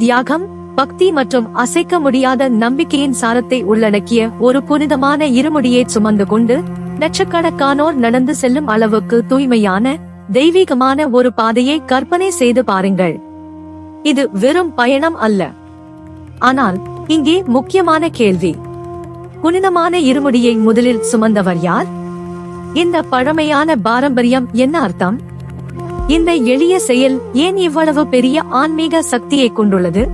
தியாகம் பக்தி மற்றும் அசைக்க முடியாத நம்பிக்கையின் சாரத்தை உள்ளடக்கிய ஒரு புனிதமான இருமுடியை சுமந்து கொண்டு லட்சக்கணக்கானோர் நடந்து செல்லும் அளவுக்கு தூய்மையான தெய்வீகமான ஒரு பாதையை கற்பனை செய்து பாருங்கள். இது வெறும் பயணம் அல்ல. ஆனால் இங்கே முக்கியமான கேள்வி. புனிதமான இருமுடியை முதலில் சுமந்தவர் யார்? இந்த பழமையான பாரம்பரியம் என்ன அர்த்தம்? இந்த எளிய செயல் ஏன் இவ்வளவு பெரிய ஆன்மீக சக்தியை கொண்டுள்ளது?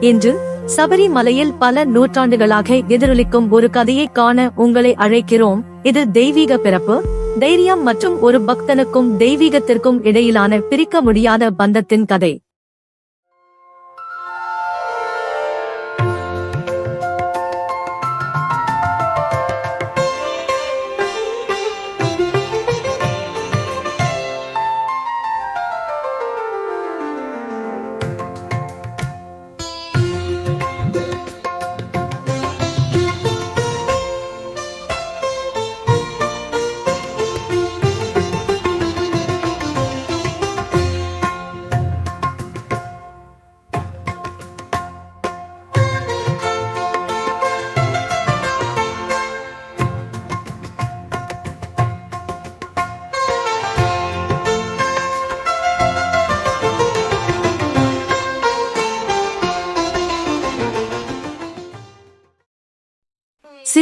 என்று சபரிமலையில் பல நூற்றாண்டுகளாக எதிரொலிக்கும் ஒரு கதையை காண உங்களை அழைக்கிறோம். இது தெய்வீக பிறப்பு தைரியம் மற்றும் ஒரு பக்தனுக்கும் தெய்வீகத்திற்கும் இடையிலான பிரிக்க முடியாத பந்தத்தின் கதை.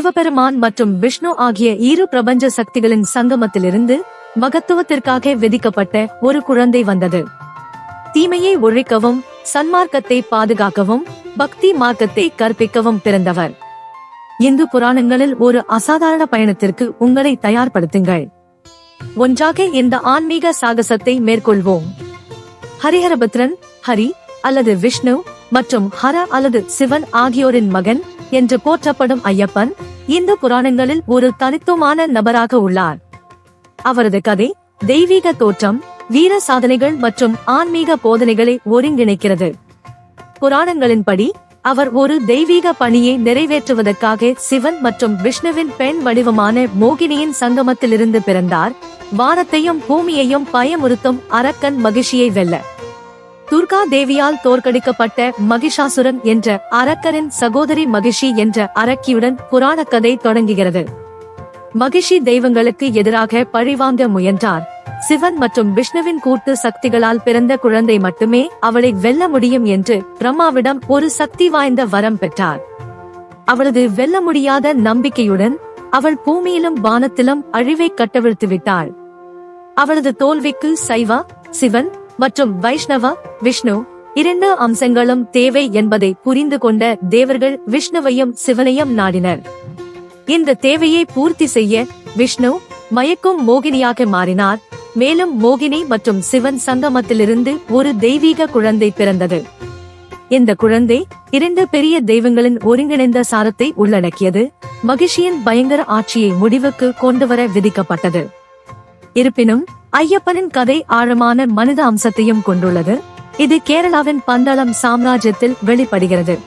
சிவபெருமான் மற்றும் விஷ்ணு ஆகிய இரு பிரபஞ்ச சக்திகளின் சங்கமத்திலிருந்து மகத்துவத்திற்காக விதிக்கப்பட்ட ஒரு குழந்தை வந்தது. தீமையை ஒழிக்கவும் சன்மார்க்கத்தை பாதுகாக்கவும் பக்தி மார்க்கத்தை கற்பிக்கவும் பிறந்தவர். இந்து புராணங்களில் ஒரு அசாதாரண பயணத்திற்கு உங்களை தயார்படுத்துங்கள். ஒன்றாக இந்த ஆன்மீக சாகசத்தை மேற்கொள்வோம். ஹரிஹரபத்ரன் ஹரி அல்லது விஷ்ணு மற்றும் ஹர அல்லது சிவன் ஆகியோரின் மகன் என்று போற்றப்படும் ஐயப்பன் இந்து புராணங்களில் ஒரு தனித்துவமான நபராக உள்ளார். அவரது கதை தெய்வீக தோற்றம் வீர சாதனைகள் மற்றும் ஆன்மீக போதனைகளை ஒருங்கிணைக்கிறது. புராணங்களின்படி அவர் ஒரு தெய்வீக பணியை நிறைவேற்றுவதற்காக சிவன் மற்றும் விஷ்ணுவின் பெண் வடிவமான மோகினியின் சங்கமத்திலிருந்து பிறந்தார். வானத்தையும் பூமியையும் பயமுறுத்தும் அரக்கன் மகிழ்ச்சியை வெல்ல துர்கா தேவியால் தோற்கடிக்கப்பட்ட மகிஷாசுரன் என்ற அரக்கரின் சகோதரி மகிஷி என்ற அரக்கியுடன் புராணக் கதை தொடங்குகிறது. மகிஷி தெய்வங்களுக்கு எதிராக பழிவாங்க முயன்றார். சிவன் மற்றும் விஷ்ணுவின் கூட்டு சக்திகளால் பிறந்த குழந்தை மட்டுமே அவளை வெல்ல முடியும் என்று பிரம்மாவிடம் ஒரு சக்தி வாய்ந்த வரம் பெற்றார். அவளது வெல்ல முடியாத நம்பிக்கையுடன் அவள் பூமியிலும் வானத்திலும் அழிவை கட்டவிழ்த்து விட்டாள் அவளது தோல்விக்கு சைவா சிவன் மற்றும் வைஷ்ணவ விஷ்ணு இரண்டு அம்சங்களும் தேவை என்பதை புரிந்து கொண்ட தேவர்கள் விஷ்ணுவையும் சிவனையும் நாடினர். இந்த தேவையை பூர்த்தி செய்ய விஷ்ணு மயக்கும் மோகினியாக மாறினார். மேலும் மோகினி மற்றும் சிவன் சங்கமத்திலிருந்து ஒரு தெய்வீக குழந்தை பிறந்தது. இந்த குழந்தை இரண்டு பெரிய தெய்வங்களின் ஒருங்கிணைந்த சாரத்தை உள்ளடக்கியது. மகிழ்ச்சியின் பயங்கர ஆட்சியை முடிவுக்கு கொண்டுவர விதிக்கப்பட்டது. இருப்பினும் ஐயப்பனின் கதை ஆழமான மனித அம்சத்தையும் கொண்டுள்ளது. இது கேரளாவின் பந்தளம் சாம்ராஜ்யத்தில் வெளிப்படுகிறது.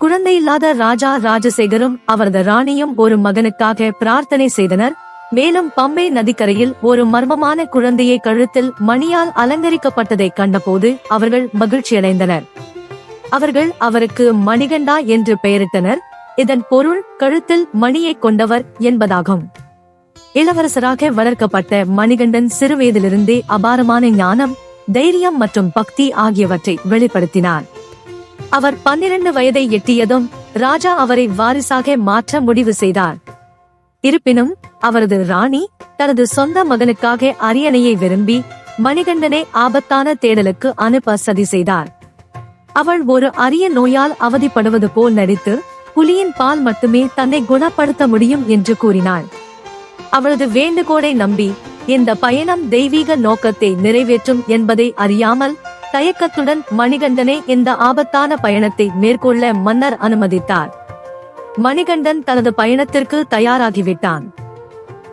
குழந்தையில்லாத ராஜா ராஜசேகரும் அவரது ராணியும் ஒரு மகனுக்காக பிரார்த்தனை செய்தனர். மேலும் பம்பை நதிக்கரையில் ஒரு மர்மமான குழந்தையை கழுத்தில் மணியால் அலங்கரிக்கப்பட்டதை கண்டபோது அவர்கள் மகிழ்ச்சியடைந்தனர். அவர்கள் அவருக்கு மணிகண்டா என்று பெயரிட்டனர். இதன் பொருள் கழுத்தில் மணியை கொண்டவர் என்பதாகும். இளவரசராக வளர்க்கப்பட்ட மணிகண்டன் சிறுவயதிலிருந்தே அபாரமான ஞானம் தைரியம் மற்றும் பக்தி ஆகியவற்றை வெளிப்படுத்தினார். அவர் பன்னிரண்டு வயதை எட்டியதும் ராஜா அவரை வாரிசாக மாற்ற முடிவு செய்தார். இருப்பினும் அவரது ராணி தனது சொந்த மகனுக்காக அரியணையை விரும்பி மணிகண்டனை ஆபத்தான தேடலுக்கு அனுப்ப சதி செய்தார். அவள் ஒரு அரிய நோயால் அவதிப்படுவது போல் நடித்து புலியின் பால் மட்டுமே தன்னை குணப்படுத்த முடியும் என்று கூறினாள். அவளது வேண்டுகோளை நம்பி இந்த பயணம் தெய்வீக நோக்கத்தை நிறைவேற்றும் என்பதை அறியாமல் தயக்கத்துடன் மணிகண்டனை இந்த ஆபத்தான பயணத்தை மேற்கொள்ள மன்னர் அனுமதித்தார். மணிகண்டன் தனது பயணத்திற்கு தயாராகிவிட்டான்.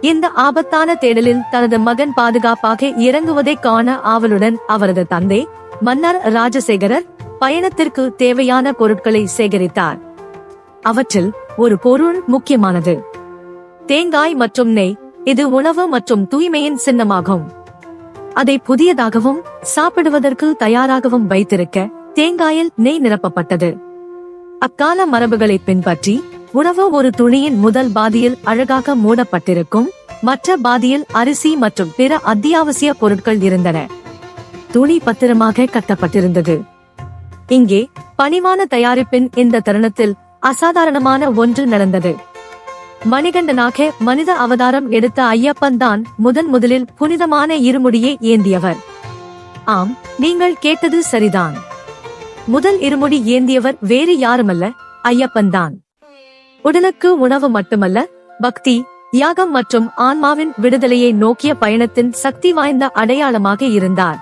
இந்த ஆபத்தான தேடலில் தனது மகன் பாதுகாப்பாக இறங்குவதை காண ஆவலுடன் அவரது தந்தை மன்னர் ராஜசேகரர் பயணத்திற்கு தேவையான பொருட்களை சேகரித்தார். அவற்றில் ஒரு பொருள் முக்கியமானது. தேங்காய் மற்றும் நெய். இது உணவு மற்றும் தூய்மையின் சின்னமாகும். அதை புதியதாகவும் சாப்பிடுவதற்கு தயாராகவும் வைத்திருக்க தேங்காயில் நெய் நிரப்பப்பட்டது. அக்கால மரபுகளை பின்பற்றி உணவு ஒரு துணியின் முதல் பாதியில் அழகாக மூடப்பட்டிருக்கும் மற்ற பாதியில் அரிசி மற்றும் பிற அத்தியாவசிய பொருட்கள் இருந்தன. துணி பத்திரமாக கட்டப்பட்டிருந்தது. இங்கே பணிவான தயாரிப்பின் இந்த தருணத்தில் அசாதாரணமான ஒன்று நடந்தது. மணிகண்டனாக மனித அவதாரம் எடுத்த ஐயப்பன் தான் முதன் முதலில் புனிதமான இருமுடியை ஏந்தியவர். ஆம் நீங்கள் கேட்டது சரிதான். முதல் இருமுடி ஏந்தியவர் வேறு யாருமல்ல ஐயப்பன் தான். உடலுக்கு உணவு மட்டுமல்ல பக்தி தியாகம் மற்றும் ஆன்மாவின் விடுதலையை நோக்கிய பயணத்தின் சக்தி வாய்ந்த அடையாளமாக இருந்தார்.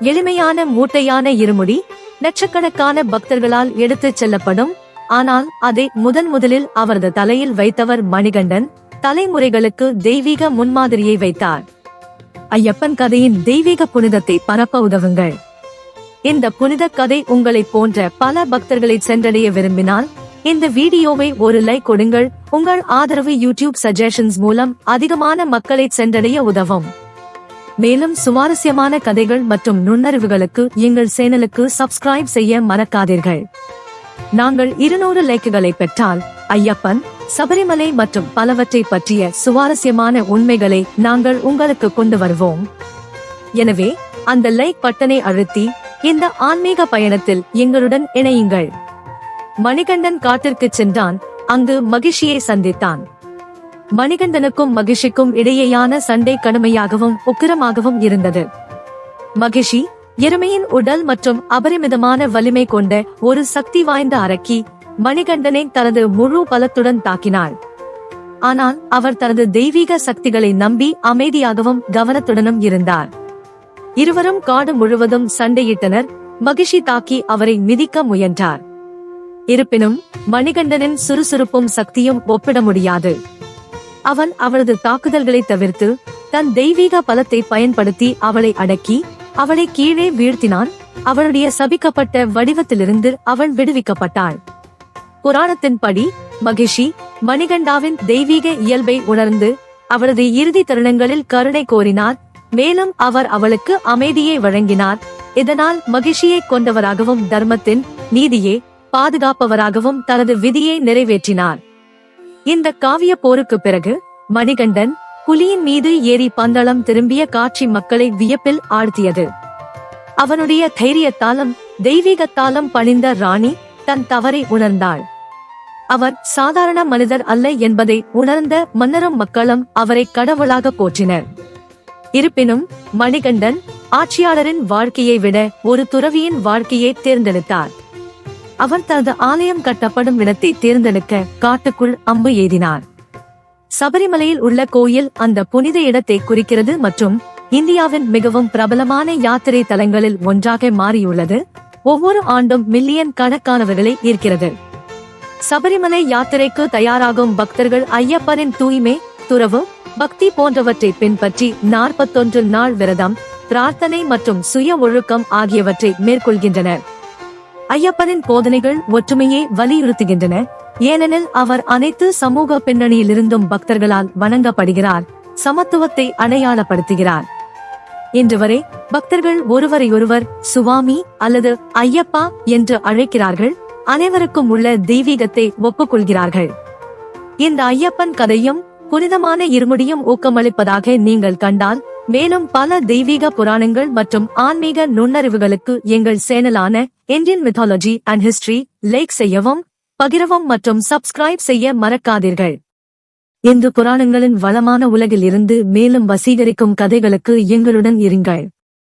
எளிமையான மூட்டையான இருமுடி லட்சக்கணக்கான பக்தர்களால் எடுத்துச் செல்லப்படும் ஆனால் அதை முதன் முதலில் அவரது தலையில் வைத்தவர் மணிகண்டன் தலைமுறைகளுக்கு தெய்வீக முன்மாதிரியை வைத்தார். ஐயப்பன் கதையின் தெய்வீக புனிதத்தை பரப்ப உதவுங்கள். இந்த புனித கதை உங்களை போன்ற பல பக்தர்களை சென்றடைய விரும்பினால் இந்த வீடியோவை ஒரு லைக் கொடுங்கள். உங்கள் ஆதரவு யூடியூப் சஜஷன்ஸ் மூலம் அதிகமான மக்களை சென்றடைய உதவும். மேலும் சுவாரஸ்யமான கதைகள் மற்றும் நுண்ணறிவுகளுக்கு எங்கள் சேனலுக்கு சப்ஸ்கிரைப் செய்ய மறக்காதீர்கள். நாங்கள் இருநூறு லைக்குகளை பெற்றால் ஐயப்பன் சபரிமலை மற்றும் பலவற்றை பற்றிய சுவாரஸ்யமான உண்மைகளை நாங்கள் உங்களுக்கு கொண்டு வருவோம். எனவே அந்த லைக் பட்டனை அழுத்தி இந்த ஆன்மீக பயணத்தில் எங்களுடன் இணையுங்கள். மணிகண்டன் காட்டிற்கு சென்றான் அங்கு மகிழ்ச்சியை சந்தித்தான். மணிகண்டனுக்கும் மகிழ்ச்சிக்கும் இடையேயான சண்டை கடுமையாகவும் உக்கிரமாகவும் இருந்தது. மகிழ்ச்சி எருமையின் உடல் மற்றும் அபரிமிதமான வலிமை கொண்ட ஒரு சக்தி வாய்ந்த அரக்கி மணிகண்டனை தனது முழு பலத்துடன் தாக்கினாள். ஆனால் அவர் தனது தெய்வீக சக்திகளை நம்பி அமைதியாகவும் கவனத்துடனும் இருந்தார். இருவரும் காடு முழுவதும் சண்டையிட்டனர். மகிழ்ச்சி தாக்கி அவரை மிதிக்க முயன்றார். இருப்பினும் மணிகண்டனின் சுறுசுறுப்பும் சக்தியும் ஒப்பிட முடியாது. அவன் அவளது தாக்குதல்களை தவிர்த்து தன் தெய்வீக பலத்தை பயன்படுத்தி அவளை அடக்கி அவளை கீழே வீழ்த்தினான். அவளுடைய சபிக்கப்பட்ட வடிவத்திலிருந்து அவள் விடுவிக்கப்பட்டாள். புராணத்தின்படி மகிஷி மணிகண்டாவின் தெய்வீக இயல்பை உணர்ந்து அவளது இறுதி தருணங்களில் கருணை கோரினார். மேலும் அவர் அவளுக்கு அமைதியை வழங்கினார். இதனால் மகிழ்ச்சியை கொண்டவராகவும் தர்மத்தின் நீதியே பாதுகாப்பவராகவும் தனது விதியை நிறைவேற்றினார். இந்த காவிய போருக்கு பிறகு மணிகண்டன் புலியின் மீது ஏறி பந்தளம் திரும்பிய காட்சி மக்களை வியப்பில் ஆழ்த்தியது. அவனுடைய தைரியத்தாலும் தெய்வீகத்தாலும் பணிந்த ராணி தன் தவறை உணர்ந்தாள். அவர் சாதாரண மனிதர் அல்ல என்பதை உணர்ந்த மன்னரும் மக்களும் அவரை கடவுளாக போற்றினர். இருப்பினும் மணிகண்டன் ஆட்சியாளரின் வாழ்க்கையை விட ஒரு துறவியின் வாழ்க்கையை தேர்ந்தெடுத்தார். அவர் தனது ஆலயம் கட்டப்படும் இடத்தை தேர்ந்தெடுக்க காட்டுக்குள் அம்பு எய்தினார் சபரிமலையில் உள்ள கோயில் அந்த புனித இடத்தை குறிக்கிறது மற்றும் இந்தியாவின் மிகவும் பிரபலமான யாத்திரை தலங்களில் ஒன்றாக மாறியுள்ளது. ஒவ்வொரு ஆண்டும் மில்லியன் கணக்கானவர்களை ஈர்க்கிறது. சபரிமலை யாத்திரைக்கு தயாராகும் பக்தர்கள் ஐயப்பனின் தூய்மை துறவு பக்தி போன்றவற்றை பின்பற்றி நாற்பத்தொன்று நாள் விரதம் பிரார்த்தனை மற்றும் சுய ஒழுக்கம் ஆகியவற்றை மேற்கொள்கின்றனர். ஐயப்பனின் போதனைகள் ஒற்றுமையை வலியுறுத்துகின்றன. ஏனெனில் அவர் அனைத்து சமூக பின்னணியிலிருந்தும் பக்தர்களால் வணங்கப்படுகிறார் சமத்துவத்தை அடையாளப்படுத்துகிறார். இன்று வரை பக்தர்கள் ஒருவரையொருவர் சுவாமி அல்லது ஐயப்பா என்று அழைக்கிறார்கள் அனைவருக்கும் உள்ள தெய்வீகத்தை ஒப்புக்கொள்கிறார்கள். இந்த ஐயப்பன் கதையும் புனிதமான இருமுடியும் ஊக்கமளிப்பதாக நீங்கள் கண்டால் மேலும் பல தெய்வீக புராணங்கள் மற்றும் ஆன்மீக நுண்ணறிவுகளுக்கு எங்கள் சேனலான Indian mythology and history like செய்யவும் பகிரவும் மற்றும் சப்ஸ்கிரைப் செய்ய மறக்காதீர்கள். இந்து புராணங்களின் வளமான உலகில் இருந்து மேலும் வசீகரிக்கும் கதைகளுக்கு எங்களுடன் இருங்கள்.